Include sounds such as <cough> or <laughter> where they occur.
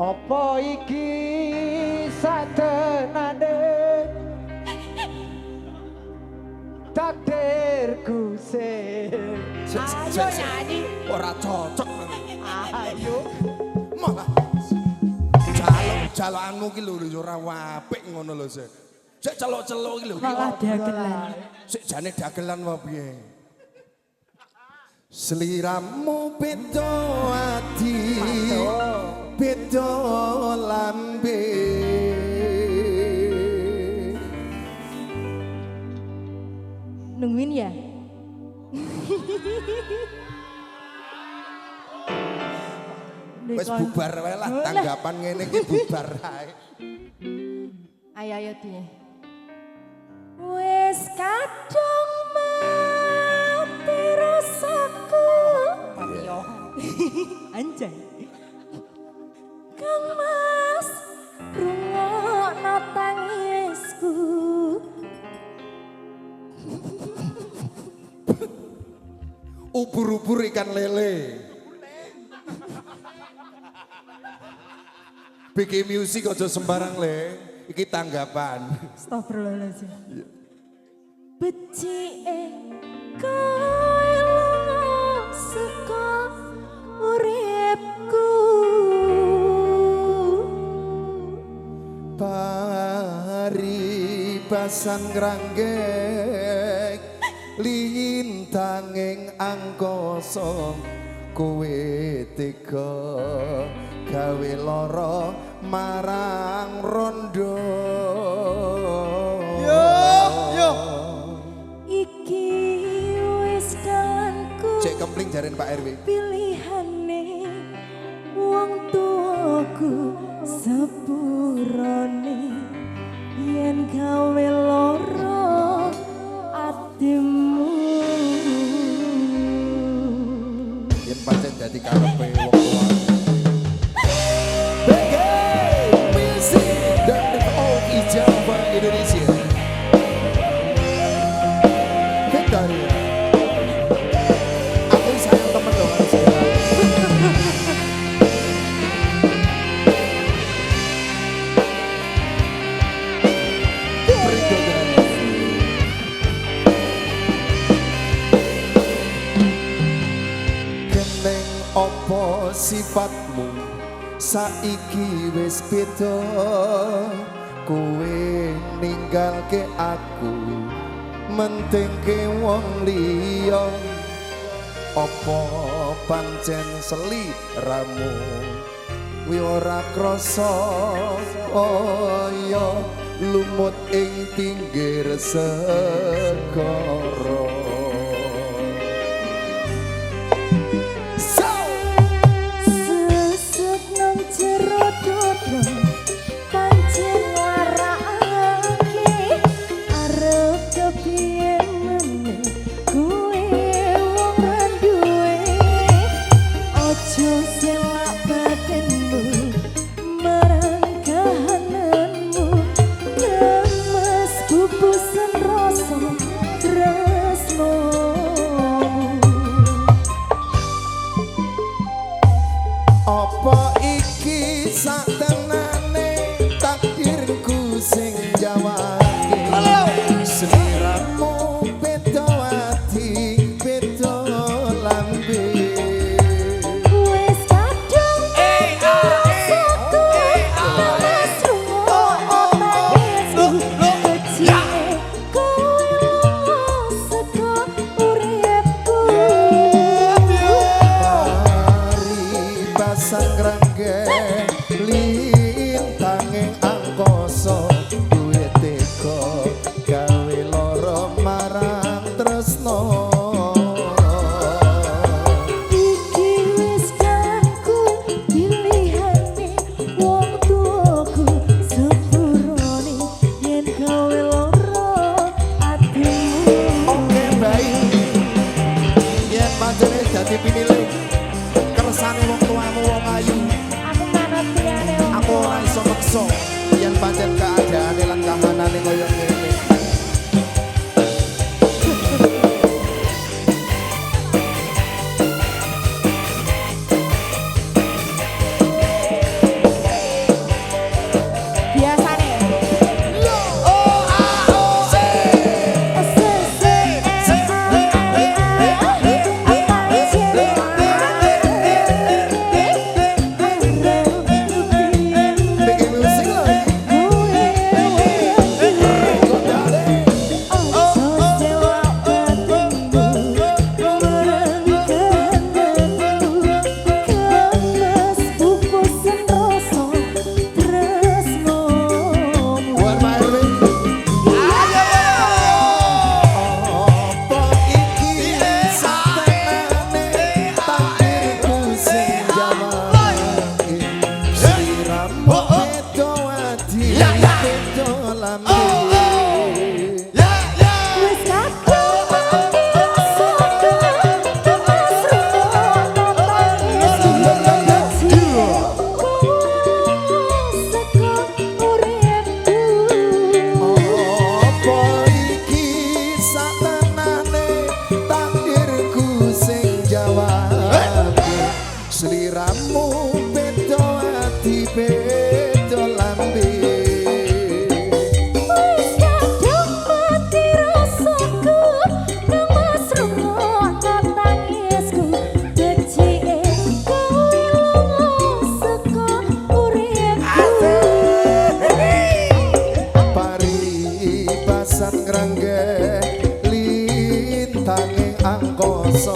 Apa iki satenane takdirku sing sik, Ayo nyanyi. Ora cocok. ayo Malah jaluk jalukanmu ki lho yo ora apik ngono lho sik. Sik celuk-celuk ki lho. Malah dagelan. Sik jane dagelan wae piye. Seliramu beda ati beda lambe Nungguin ya? <laughs> wis bubar wae lah Lah. tanggapan ngene iki bubar ae. Ayo ayo dia. Wes kadung Ubur-ubur ikan lele. Bikin musik aja sembarang le. Iki tanggapan. Astagfirullahaladzim. Becike kowe lunga saka uripku. Pari pasan ngranggek lintanging angkasa kowe tega gawe lara marang rondo. Yo yo. Iki wis dalanku cek kempling jaren Pak RW pilihane wong tuaku sepurane yen gawe pancen sifatmu saiki wis beda. Kowe ninggalke aku mentingke wong liya. Opo pancen seliramu? Wi ora krasa kaya lumut ing pinggir segara Apa iki satenane Mari pasang rangge lintanging angkasa duwe teka gawe lara marang tresno Iki wis paribasan ngrangge lintange angkasa